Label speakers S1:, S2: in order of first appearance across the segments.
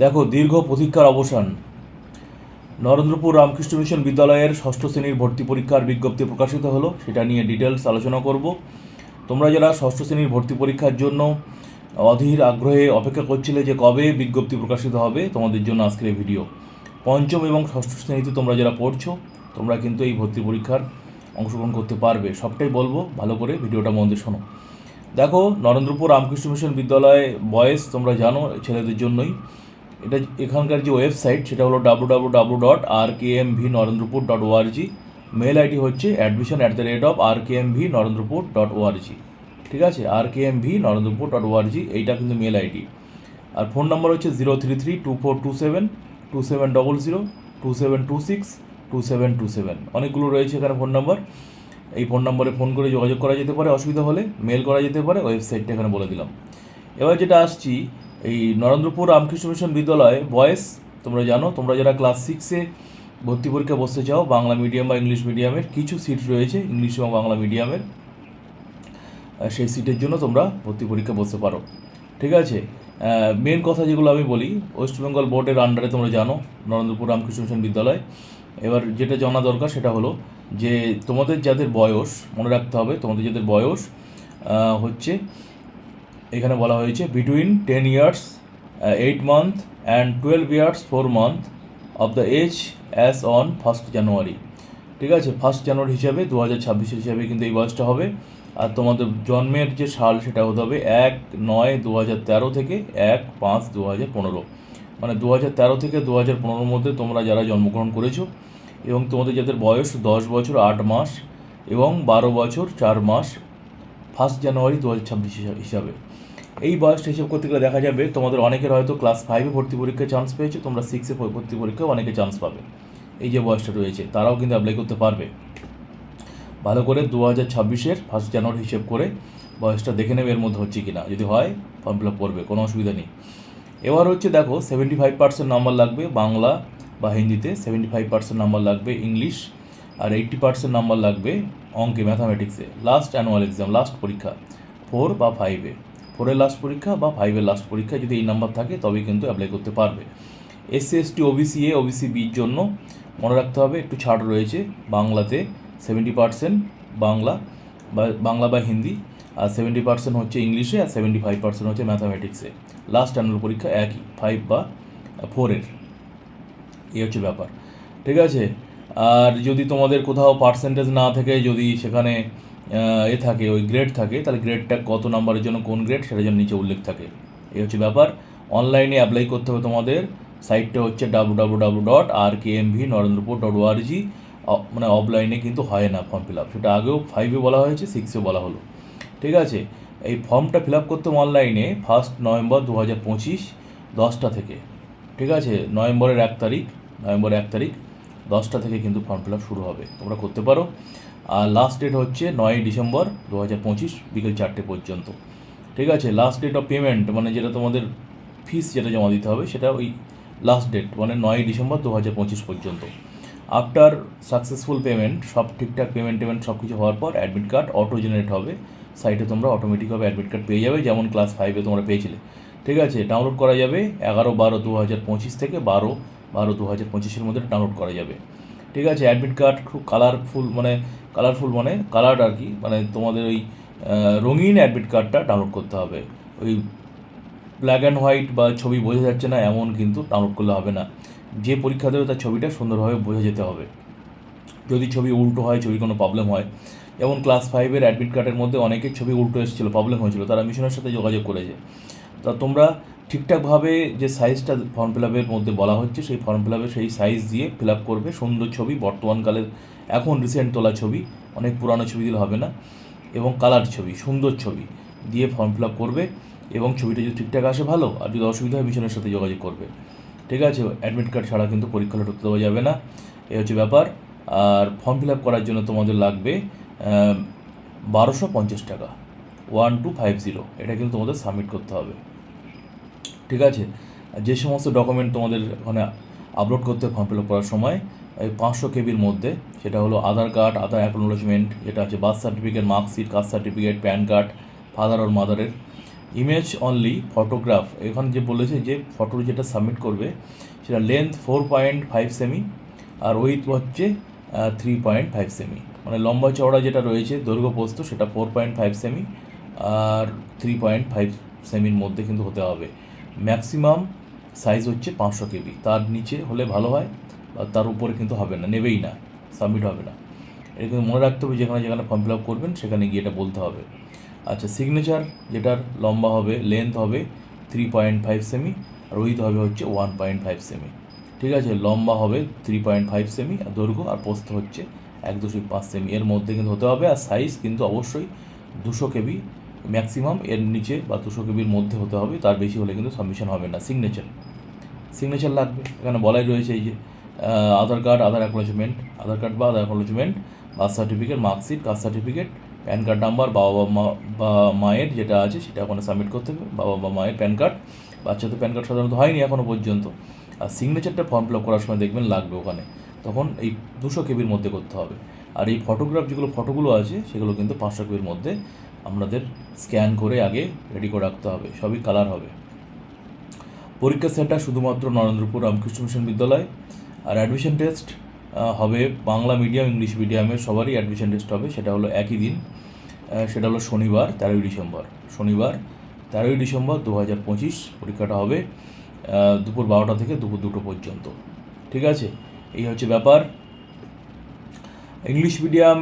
S1: দেখো, দীর্ঘ প্রতীক্ষার অবসান। নরেন্দ্রপুর রামকৃষ্ণ মিশন বিদ্যালয়ের ষষ্ঠ শ্রেণির ভর্তি পরীক্ষার বিজ্ঞপ্তি প্রকাশিত হলো। সেটা নিয়ে ডিটেলস আলোচনা করব। তোমরা যারা ষষ্ঠ শ্রেণির ভর্তি পরীক্ষার জন্য অধীর আগ্রহে অপেক্ষা করছিলে যে কবে বিজ্ঞপ্তি প্রকাশিত হবে, তোমাদের জন্য আজকের এই ভিডিও। পঞ্চম এবং ষষ্ঠ শ্রেণীতে তোমরা যারা পড়ছো, তোমরা কিন্তু এই ভর্তি পরীক্ষার অংশগ্রহণ করতে পারবে। সবটাই বলব, ভালো করে ভিডিওটা মন দিয়ে শোনো। দেখো, নরেন্দ্রপুর রামকৃষ্ণ মিশন বিদ্যালয় বয়েস তোমরা জানো, ছেলেদের জন্যই এটা এখানকার যে ওয়েবসাইট, সেটা হলো W W W dot R K M V Narendrapur dot ORG mail ID হচ্ছে admission at the rate of R K M V Narendrapur dot ORG ঠিক আছে? R K M V Narendrapur dot ORG এইটা কিন্তু mail ID আর phone number হচ্ছে zero three three two four two seven two seven double zero two seven two six two seven two seven অনেকগুলো রয়েছে এখানে phone number এই phone নম্বরে phone করে যোগাযোগ করা যেতে পারে, অসুবিধা হলে মেল করা যেতে পারে, ওয়েবসাইটটা এখানে বলে দিলাম। এবার যেটা আসছি এই নরেন্দ্রপুর রামকৃষ্ণ মিশন বিদ্যালয় বয়েস তোমরা জানো, তোমরা যারা ক্লাস সিক্সে ভর্তি পরীক্ষা বসতে চাও, বাংলা মিডিয়াম বা ইংলিশ মিডিয়ামের কিছু সিট রয়েছে ইংলিশ এবং বাংলা মিডিয়ামের সেই সিটের জন্য তোমরা ভর্তি পরীক্ষা বসতে পারো। ঠিক আছে? মেন কথা যেগুলো আমি বলি ওয়েস্ট বেঙ্গল বোর্ডের আন্ডারে তোমরা জানো, নরেন্দ্রপুর রামকৃষ্ণ মিশন বিদ্যালয়। এবার যেটা জানা দরকার, সেটা হলো যে তোমাদের যাদের বয়স, মনে রাখতে হবে, তোমাদের যাদের বয়স হচ্ছে এখানে বলা হয়েছে between ten years eight month and twelve years four month of the age as on first January ঠিক আছে? ফার্স্ট জানুয়ারি হিসাবে দু হাজার ছাব্বিশের হিসাবে কিন্তু এই বয়সটা হবে। আর তোমাদের জন্মের যে সাল, সেটা হতে হবে এক নয় দু হাজার তেরো থেকে এক পাঁচ দু হাজার পনেরো। মানে দু হাজার তেরো থেকে দু হাজার পনেরোর মধ্যে তোমরা যারা জন্মগ্রহণ করেছ এবং তোমাদের যাদের বয়স দশ বছর আট মাস এবং বারো বছর চার মাস ফার্স্ট জানুয়ারি দু হাজার ছাব্বিশ হিসাবে। এই বয়সটা হিসেব করতে গেলে দেখা যাবে তোমাদের অনেকের হয়তো ক্লাস ফাইভে ভর্তি পরীক্ষায় চান্স পেয়েছে, তোমরা সিক্সে ভর্তি পরীক্ষায় অনেকে চান্স পাবে। এই যে বয়সটা রয়েছে, তারাও কিন্তু অ্যাপ্লাই করতে পারবে। ভালো করে দু হাজার ছাব্বিশের ফার্স্ট জানুয়ারি হিসেব করে বয়সটা দেখে নেবে এর মধ্যে হচ্ছে কি না যদি হয় ফর্ম ফিল আপ করবে কোনো অসুবিধা নেই। এবার হচ্ছে দেখো সেভেন্টি ফাইভ পার্সেন্ট নাম্বার লাগবে বাংলা বা হিন্দিতে সেভেন্টি ফাইভ পার্সেন্ট নাম্বার লাগবে ইংলিশ আর এইট্টি পার্সেন্ট নাম্বার লাগবে অঙ্কে ম্যাথামেটিক্সে লাস্ট অ্যানুয়াল এক্সাম লাস্ট পরীক্ষা ফোর বা ফাইভে ফোরের লাস্ট পরীক্ষা বা ফাইভের লাস্ট পরীক্ষা যদি এই নাম্বার থাকে, তবেই কিন্তু অ্যাপ্লাই করতে পারবে। SC ST OBC A OBC বির জন্য মনে রাখতে হবে, একটু ছাড় রয়েছে, বাংলাতে সেভেন্টি পার্সেন্ট বাংলা বা বাংলা বা হিন্দি, আর সেভেন্টি পার্সেন্ট হচ্ছে ইংলিশে, আর সেভেন্টি ফাইভ পার্সেন্ট হচ্ছে ম্যাথামেটিক্সে লাস্ট অ্যানুয়াল পরীক্ষা একই ফাইভ বা ফোরের এই হচ্ছে ব্যাপার। ঠিক আছে? আর যদি তোমাদের কোথাও পার্সেন্টেজ না থেকে, যদি সেখানে এ থাকে, ওই গ্রেড থাকে, তাহলে গ্রেডটা কত নাম্বারের জন্য, কোন গ্রেড সেটা যেন নিচে উল্লেখ থাকে। এই হচ্ছে ব্যাপার। অনলাইনে অ্যাপ্লাই করতে হবে তোমাদের। সাইটটা হচ্ছে W W W dot R K M V Narendrapur dot ORG মানে অফলাইনে কিন্তু হয় না ফর্ম ফিল আপ সেটা আগেও ফাইভে বলা হয়েছে সিক্সে বলা হলো। ঠিক আছে? এই ফর্মটা ফিল আপ করতে অনলাইনে ফার্স্ট নভেম্বর দু হাজার পঁচিশ, দশটা থেকে। ঠিক আছে? নভেম্বরের এক তারিখ নভেম্বর এক তারিখ। দশটা থেকে কিন্তু ফর্ম ফিল আপ শুরু হবে। তোমরা করতে পারো। আর লাস্ট ডেট হচ্ছে নয়ই ডিসেম্বর দু হাজার পঁচিশ বিকেল চারটে পর্যন্ত। ঠিক আছে? লাস্ট ডেট অফ পেমেন্ট মানে যেটা তোমাদের ফিস যেটা জমা দিতে হবে, সেটা ওই লাস্ট ডেট মানে নয়ই ডিসেম্বর দু হাজার পঁচিশ পর্যন্ত। আফটার সাকসেসফুল পেমেন্ট সব ঠিকঠাক পেমেন্ট টেমেন্ট সব কিছু হওয়ার পর অ্যাডমিট কার্ড অটো জেনারেট হবে। সাইটে তোমরা অটোমেটিকভাবে অ্যাডমিট কার্ড পেয়ে যাবে, যেমন ক্লাস ফাইভে তোমরা পেয়েছিলে। ঠিক আছে? ডাউনলোড করা যাবে এগারো বারো দু হাজার পঁচিশ থেকে বারো বারো দু হাজার পঁচিশের মধ্যে ডাউনলোড করা যাবে। ঠিক আছে অ্যাডমিট কার্ড খুব কালারফুল মানে কালারফুল মানে কালার আর কি মানে তোমাদের ওই রঙিন অ্যাডমিট কার্ডটা ডাউনলোড করতে হবে। ওই ব্ল্যাক অ্যান্ড হোয়াইট বা ছবি বোঝা যাচ্ছে না, এমন কিন্তু ডাউনলোড করলে হবে না। যে পরীক্ষা দেবে তার ছবিটা সুন্দরভাবে বোঝা যেতে হবে। যদি ছবি উল্টো হয় ছবি কোনো প্রবলেম হয়, যেমন ক্লাস ফাইভের অ্যাডমিট কার্ডের মধ্যে অনেকের ছবি উল্টো এসেছিল প্রবলেম হয়েছিল, তারা মিশনের সাথে যোগাযোগ করেছে। তা তোমরা ঠিকঠাকভাবে যে সাইজটা ফর্ম ফিল আপের মধ্যে বলা হচ্ছে, সেই ফর্ম ফিল আপে সেই সাইজ দিয়ে ফিল আপ করবে। সুন্দর ছবি বর্তমানকালের এখন রিসেন্ট তোলা ছবি, অনেক পুরানো ছবি দিলে হবে না। এবং কালার ছবি, সুন্দর ছবি দিয়ে ফর্ম ফিল আপ করবে এবং ছবিটা যদি ঠিকঠাক আসে ভালো, আর যদি অসুবিধা হয় মিশনের সাথে যোগাযোগ করবে। ঠিক আছে অ্যাডমিট কার্ড ছাড়া কিন্তু পরীক্ষা ঢুকতে দেওয়া যাবে না। এই হচ্ছে ব্যাপার। আর ফর্ম ফিল আপ করার জন্য তোমাদের লাগবে বারোশো পঞ্চাশ টাকা। ওয়ান টু ফাইভ জিরো এটা কিন্তু তোমাদের সাবমিট করতে হবে। ঠিক আছে? যে সমস্ত ডকুমেন্ট তোমাদের ওখানে আপলোড করতে ফর্ম ফিল আপ করার সময়, এই পাঁচশো কেবির মধ্যে, সেটা হলো আধার কার্ড আধার অ্যাকনোলজমেন্ট যেটা আছে birth certificate marksheet caste certificate PAN card father or মাদারের image only photograph এখানে যে বলেছে যে ফটো যেটা সাবমিট করবে, সেটা length four point five cm আর উইথ হচ্ছে থ্রি পয়েন্ট ফাইভ সেমি মানে লম্বা চওড়া যেটা রয়েছে, দৈর্ঘ্য পোস্ত সেটা ফোর পয়েন্ট ফাইভ সেমি আর থ্রি পয়েন্ট ফাইভ সেমির মধ্যে কিন্তু হতে হবে। ম্যাক্সিমাম সাইজ হচ্ছে পাঁচশো কেবি। তার নিচে হলে ভালো হয় বা তার উপরে কিন্তু হবে না, নেবেই না সাবমিট হবে না। এটা কিন্তু মনে রাখতে হবে, যেখানে যেখানে ফর্ম ফিল আপ করবেন, সেখানে গিয়ে এটা বলতে হবে। আচ্ছা সিগনেচার যেটার লম্বা হবে লেন্থ হবে থ্রি পয়েন্ট ফাইভ সেমি আর উইথ হবে হচ্ছে ওয়ান পয়েন্ট ফাইভ সেমি ঠিক আছে, লম্বা হবে থ্রি পয়েন্ট ফাইভ সেমি আর দৈর্ঘ্য আর পোস্ত হচ্ছে এক দশমিক পাঁচ সেমি এর মধ্যে কিন্তু হতে হবে, আর সাইজ কিন্তু অবশ্যই দুশো কেবি ম্যাক্সিমাম এর নিচে বা দুশো কেবির মধ্যে হতে হবে, তার বেশি হলে কিন্তু সাবমিশন হবে না। সিগনেচার সিগনেচার লাগবে। এখানে বলাই রয়েছে এই যে Aadhaar card, Aadhaar acknowledgement Aadhaar card বা Aadhaar acknowledgement birth certificate marksheet caste certificate PAN card number বাবা, মা, বা মায়ের যেটা আছে সেটা ওখানে সাবমিট করতে হবে। বাবা, বা মায়ের প্যান কার্ড বাচ্চা তো প্যান কার্ড সাধারণত হয়নি এখনও পর্যন্ত। আর সিগনেচারটা ফর্ম ফিল আপ করার সময় দেখবেন লাগবে ওখানে। তখন এই দুশো কেবির মধ্যে করতে হবে। আর এই ফটোগ্রাফ যেগুলো ফটোগুলো আছে, সেগুলো কিন্তু পাঁচশো কেবির মধ্যে আপনাদের স্ক্যান করে আগে রেডি করে রাখতে হবে, সবই কালার হবে। পরীক্ষা সেন্টার শুধুমাত্র নরেন্দ্রপুর রামকৃষ্ণ মিশন বিদ্যালয়। আর অ্যাডমিশন টেস্ট হবে বাংলা মিডিয়াম ইংলিশ মিডিয়ামের সবারই অ্যাডমিশন টেস্ট হবে, সেটা হলো একই দিন। সেটা হলো শনিবার, তেরোই ডিসেম্বর। শনিবার, তেরোই ডিসেম্বর দু হাজার পঁচিশ পরীক্ষাটা হবে দুপুর বারোটা থেকে দুপুর দুটো পর্যন্ত। ঠিক আছে? এই হচ্ছে ব্যাপার। ইংলিশ মিডিয়াম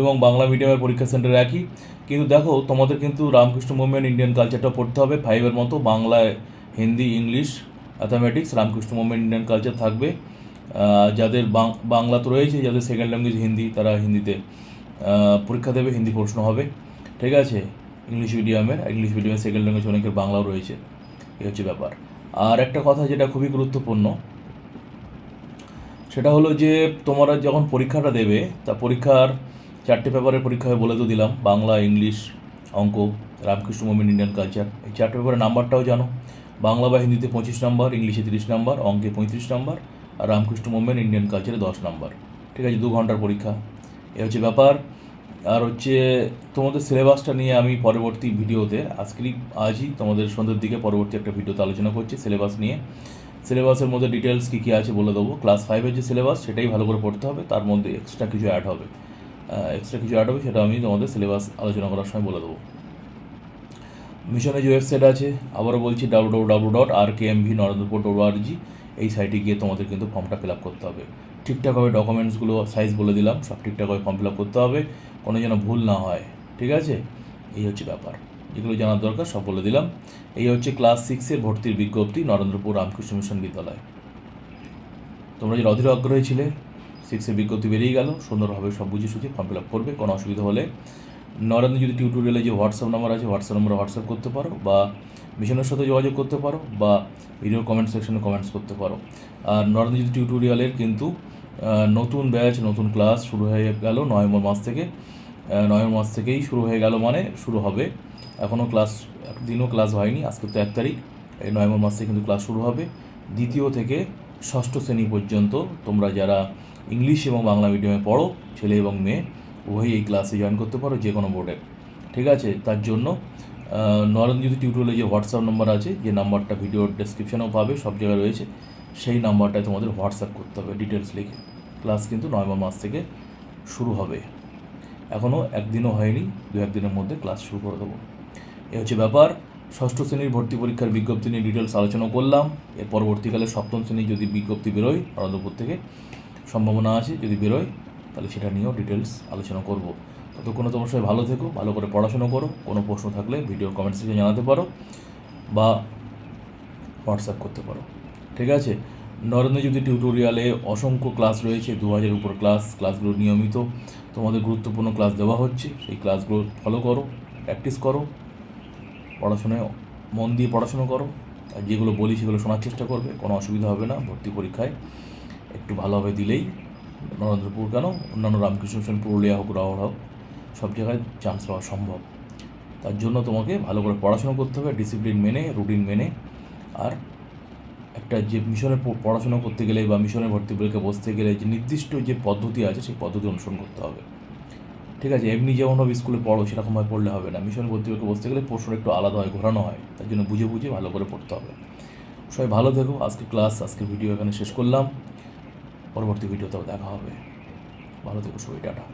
S1: এবং বাংলা মিডিয়ামের পরীক্ষা সেন্টার একই। কিন্তু দেখো, তোমাদের কিন্তু রামকৃষ্ণ মুভমেন্ট ইন্ডিয়ান কালচারটা পড়তে হবে ফাইভের মতো, বাংলায় Hindi, English mathematics Ramakrishna movement Indian culture থাকবে। যাদের বাংলা তো রয়েছে, যাদের সেকেন্ড ল্যাঙ্গুয়েজ হিন্দি, তারা হিন্দিতে পরীক্ষা দেবে, হিন্দি প্রশ্ন হবে। ঠিক আছে? ইংলিশ মিডিয়ামের ইংলিশ মিডিয়ামের সেকেন্ড ল্যাঙ্গুয়েজ অনেকের বাংলাও রয়েছে। এই হচ্ছে ব্যাপার। আর একটা কথা যেটা খুবই গুরুত্বপূর্ণ, সেটা হলো যে, তোমরা যখন পরীক্ষাটা দেবে, তা পরীক্ষার চারটে পেপারের পরীক্ষা হয় বলে তো দিলাম, বাংলা, ইংলিশ, অঙ্ক, রামকৃষ্ণ মুভমেন্ট ইন্ডিয়ান কালচার এই চারটে পেপারের নাম্বারটাও জানো। বাংলা বা হিন্দিতে পঁচিশ নাম্বার ইংলিশে তিরিশ নাম্বার অঙ্কে পঁয়ত্রিশ নাম্বার আর রামকৃষ্ণ মুভমেন্ট ইন্ডিয়ান কালচারে দশ নাম্বার ঠিক আছে, দু ঘণ্টার পরীক্ষা। এ হচ্ছে ব্যাপার। আর হচ্ছে তোমাদের সিলেবাসটা নিয়ে আমি পরবর্তী ভিডিওতে, আজকেরই, আজই তোমাদের সন্ধ্যের দিকে পরবর্তী একটা ভিডিওতে আলোচনা করছি সিলেবাস নিয়ে। সিলেবাসের মধ্যে ডিটেলস কী কী আছে বলে দেবো। ক্লাস ফাইভের যে সিলেবাস সেটাই ভালো করে পড়তে হবে। তার মধ্যে এক্সট্রা কিছু অ্যাড হবে। এক্সট্রা কিছু অ্যাড হবে, সেটা আমি তোমাদের সিলেবাস আলোচনা করার সময় বলে দেবো। মিশনের যে ওয়েবসাইট আছে, আবারও বলছি W W W dot R K M V Narendrapur dot ORG এই সাইটে গিয়ে তোমাদের কিন্তু ফর্মটা ফিল আপ করতে হবে। ঠিকঠাকভাবে ডকুমেন্টসগুলো সাইজ বলে দিলাম, সব ঠিকঠাকভাবে ফর্ম ফিল আপ করতে হবে, কোনো যেন ভুল না হয়, ঠিক আছে? এই হচ্ছে ব্যাপার। যেগুলো জানার দরকার সব বলে দিলাম। এই হচ্ছে ক্লাস সিক্সের ভর্তির বিজ্ঞপ্তি, নরেন্দ্রপুর রামকৃষ্ণ মিশন বিদ্যালয়। তোমরা যে অধীর আগ্রহী ছিলে সিক্সের বিজ্ঞপ্তি বেরিয়ে গেল, সুন্দরভাবে সব বুঝে সুঝে ফর্ম ফিল আপ করবে, কোনো অসুবিধা হলে। নরেন্দ্র, যদি টিউটোরিয়ালে যে হোয়াটসঅ্যাপ নাম্বার আছে হোয়াটসঅ্যাপ নম্বরে হোয়াটসঅ্যাপ করতে পারো বা মিশনের সাথে যোগাযোগ করতে পারো বা ভিডিওর কমেন্ট সেকশনে কমেন্টস করতে পারো। আর নরেন্দ্র, যদি টিউটোরিয়ালের কিন্তু নতুন ব্যাচ নতুন ক্লাস শুরু হয়ে গেল নভেম্বর মাস থেকে নভেম্বর মাস থেকেই শুরু হয়ে গেল মানে শুরু হবে। এখনও ক্লাস একদিনও ক্লাস হয়নি, আজকে তো এক তারিখ, এই নভেম্বর মাস থেকে কিন্তু ক্লাস শুরু হবে। দ্বিতীয় থেকে ষষ্ঠ শ্রেণি পর্যন্ত তোমরা যারা ইংলিশ এবং বাংলা মিডিয়ামে পড়ো, ছেলে এবং মেয়ে, উভয়ই এই ক্লাসে জয়েন করতে পারো যে কোনো বোর্ডে ঠিক আছে? তার জন্য নরেন্দ্র টিউটোরিয়ালে যে হোয়াটসঅ্যাপ নাম্বার আছে, যে নাম্বারটা ভিডিওর ডেসক্রিপশনেও পাবে, সব জায়গায় রয়েছে, সেই নাম্বারটায় তোমাদের হোয়াটসঅ্যাপ করতে হবে ডিটেলস লিখে। ক্লাস কিন্তু নভেম্বর মাস থেকে শুরু হবে। এখনও একদিনও হয়নি দু একদিনের মধ্যে ক্লাস শুরু করে দেবো। এ হচ্ছে ব্যাপার। ষষ্ঠ শ্রেণির ভর্তি পরীক্ষার বিজ্ঞপ্তি নিয়ে ডিটেলস আলোচনা করলাম। এর পরবর্তীকালে সপ্তম শ্রেণির যদি বিজ্ঞপ্তি বেরোয়, আনন্দপুর থেকে সম্ভাবনা আছে, যদি বেরোয়, তাহলে সেটা নিয়েও ডিটেলস আলোচনা করব। ততক্ষণে তোমার সবাই ভালো থেকো, ভালো করে পড়াশোনা করো, কোনো প্রশ্ন থাকলে ভিডিও কমেন্ট সেকশনে জানাতে পারো বা হোয়াটসঅ্যাপ করতে পারো। ঠিক আছে? নরেন্দ্র জ্যোতি টিউটোরিয়ালে অসংখ্য ক্লাস রয়েছে দু হাজার উপর ক্লাস ক্লাসগুলো নিয়মিত। তোমাদের গুরুত্বপূর্ণ ক্লাস দেওয়া হচ্ছে, সেই ক্লাসগুলো ফলো করো প্র্যাকটিস করো, পড়াশোনায় মন দিয়ে পড়াশোনা করো। আর যেগুলো বলি সেগুলো শোনার চেষ্টা করবে, কোনো অসুবিধা হবে না, ভর্তি পরীক্ষায়। একটু ভালোভাবে দিলেই নরেন্দ্রপুর কেন? অন্যান্য রামকৃষ্ণ মিশন পুরুলিয়া হোক, রাওড় হোক, সব জায়গায় চান্স পাওয়া সম্ভব। তার জন্য তোমাকে ভালো করে পড়াশোনা করতে হবে ডিসিপ্লিন মেনে রুটিন মেনে, আর একটা যে মিশনে পড়াশোনা করতে গেলে বা মিশনে ভর্তি পরীক্ষা বসতে গেলে যে নির্দিষ্ট যে পদ্ধতি আছে, সেই পদ্ধতি অনুসরণ করতে হবে। ঠিক আছে, এমনি যেমনভাবে স্কুলে পড়ো, সেরকমভাবে পড়লে হবে না। মিশন ভর্তি পরীক্ষা বসতে গেলে প্রশ্ন একটু আলাদা হয়, ঘোরানো হয়। তার জন্য বুঝে বুঝে ভালো করে পড়তে হবে। সবাই ভালো থেকো। আজকে ক্লাস আজকে ভিডিও এখানে শেষ করলাম। পরবর্তী ভিডিওতেও দেখা হবে। ভালো থেকো সবাই টাটা।